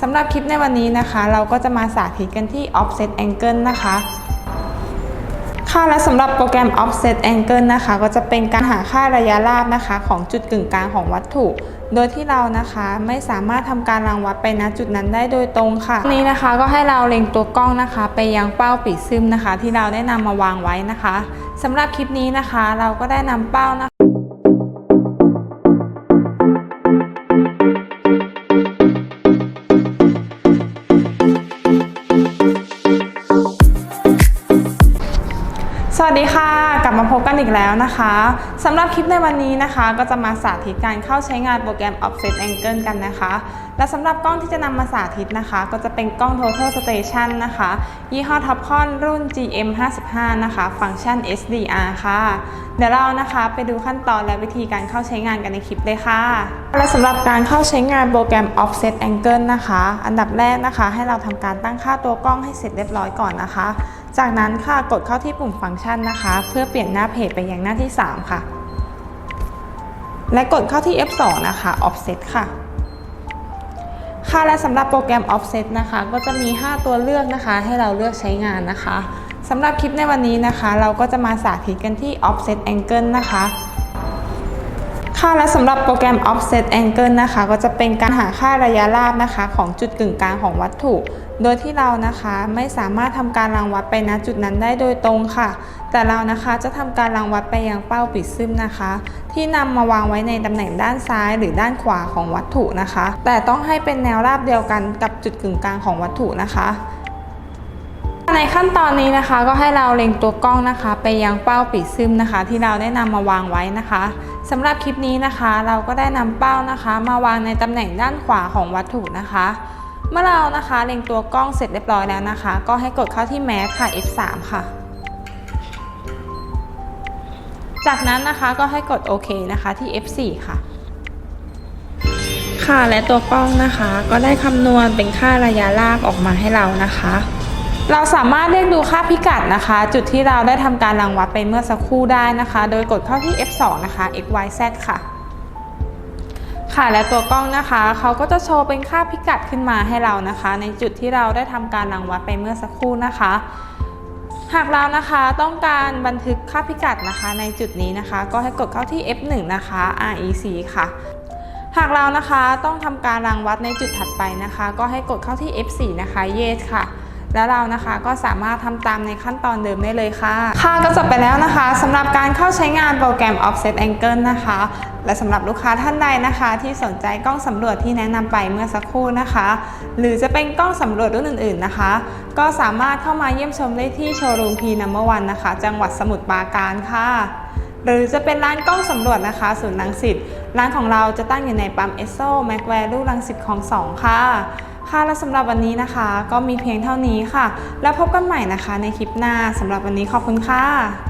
สำหรับคลิปในวันนี้นะคะ เราก็จะมาสาธิตกันที่ offset angle นะคะ ค่ะและสำหรับโปรแกรม offset angle นะคะ ก็จะเป็นการหาค่าระยะราบนะคะ ของจุดกึ่งกลางของวัตถุ โดยที่เรานะคะไม่สามารถทำการรังวัดไปณจุดนั้นได้โดยตรงค่ะนี้นะคะก็ให้เราเล็งตัวกล้องนะคะ ไปยังเป้าปีซึมนะคะ ที่เราได้นำมาวางไว้นะคะสำหรับคลิปนี้นะคะ เราก็ได้นำเป้านะคะ กันอีกแล้วนะคะสำหรับคลิปในวันนี้นะคะ ก็จะมาสาธิตการเข้าใช้งานโปรแกรม Offset Angle กันนะคะ และสำหรับกล้องที่จะนำมาสาธิตนะคะ ก็จะเป็นกล้อง Total Station นะคะ ยี่ห้อ Topcon รุ่น GM 55นะคะ ฟังก์ชัน SDR ค่ะ เดี๋ยวเรานะคะไปดูขั้นตอนและวิธีการเข้าใช้งานกันในคลิปเลยค่ะ และสำหรับการเข้าใช้งานโปรแกรม Offset Angle นะคะ อันดับแรกนะคะ ให้เราทำการตั้งค่าตัวกล้องให้เสร็จเรียบร้อยก่อนนะคะ จากนั้นค่ะกดเข้าที่ปุ่มฟังก์ชันนะคะ เพื่อเปลี่ยนหน้าเพจไปยังหน้าที่ 3 ค่ะ และกดเข้าที่ F2 นะคะ Offset ค่ะ ค่ะและสำหรับโปรแกรม Offset นะคะ ก็จะมี 5 ตัวเลือกนะคะ ให้เราเลือกใช้งานนะคะสำหรับคลิปในวันนี้นะคะ เราก็จะมาสาธิตกันที่ Offset Angle นะคะ ค่ะและสำหรับโปรแกรม offset angle นะคะ ก็จะเป็นการหาค่าระยะราบนะคะ ของจุดกึ่งกลางของวัตถุ โดยที่เรานะคะไม่สามารถทำการรังวัดไปณจุดนั้นได้โดยตรงค่ะ แต่เรานะคะจะทำการรังวัดไปยังเป้าปิดซึมนะคะ ที่นำมาวางไว้ในตำแหน่งด้านซ้ายหรือด้านขวาของวัตถุนะคะ แต่ต้องให้เป็นแนวราบเดียวกันกับจุดกึ่งกลางของวัตถุนะคะ ในขั้นตอนนี้นะคะ ก็ให้เราเล็งตัวกล้องนะคะ ไปยังเป้าปีซึมนะคะ ที่เราได้นำมาวางไว้นะคะสำหรับคลิปนี้นะคะ เราก็ได้นำเป้านะคะ มาวางในตำแหน่งด้านขวาของวัตถุนะคะ เมื่อเรานะคะเล็งตัวกล้องเสร็จเรียบร้อยแล้วนะคะ ก็ให้กดเข้าที่แมสค่ะ F3 ค่ะ จากนั้นนะคะก็ให้กดโอเคนะคะที่ F4 ค่ะค่ะและตัวกล้องนะคะ ก็ได้คำนวณเป็นค่าระยะราบออกมาให้เรานะคะ เราสามารถเรียกดูค่าพิกัดนะคะ จุดที่เราได้ทำการรังวัดไปเมื่อสักครู่ได้นะคะ โดยกดเข้าที่ F2 นะคะ x y z ค่ะ ค่ะและตัวกล้องนะคะเขาก็จะโชว์เป็นค่าพิกัดขึ้นมาให้เรานะคะ ในจุดที่เราได้ทำการรังวัดไปเมื่อสักครู่นะคะ หากเรานะคะต้องการบันทึกค่าพิกัดนะคะ ในจุดนี้นะคะ ก็ให้กดเข้าที่ F1 นะคะ REC ค่ะหากเรานะคะต้องทำการรังวัดในจุดถัดไปนะคะ ก็ให้กดเข้าที่ F4 นะคะ Yes ค่ะ แล้วเรานะคะก็สามารถทำตามในขั้นตอนเดิมได้เลยค่ะ ค่ะก็จบไปแล้วนะคะสำหรับการเข้าใช้งานโปรแกรม Offset Angle นะคะ และสำหรับลูกค้าท่านใดนะคะ ที่สนใจกล้องสำรวจที่แนะนำไปเมื่อสักครู่นะคะ หรือจะเป็นกล้องสำรวจรุ่นอื่น ๆนะคะ ก็สามารถเข้ามาเยี่ยมชมได้ที่โชว์รูม P Number One นะคะ จังหวัดสมุทรปราการค่ะหรือจะเป็นร้านกล้องสำรวจนะคะศูนย์รังสิตร้านของเราจะตั้งอยู่ในปั๊มเอสโซแมกแวร์ลูรังสิตของสองค่ะ ค่ะและสำหรับวันนี้นะคะ ก็มีเพียงเท่านี้ค่ะ แล้วพบกันใหม่นะคะ ในคลิปหน้าสำหรับวันนี้ขอบคุณค่ะ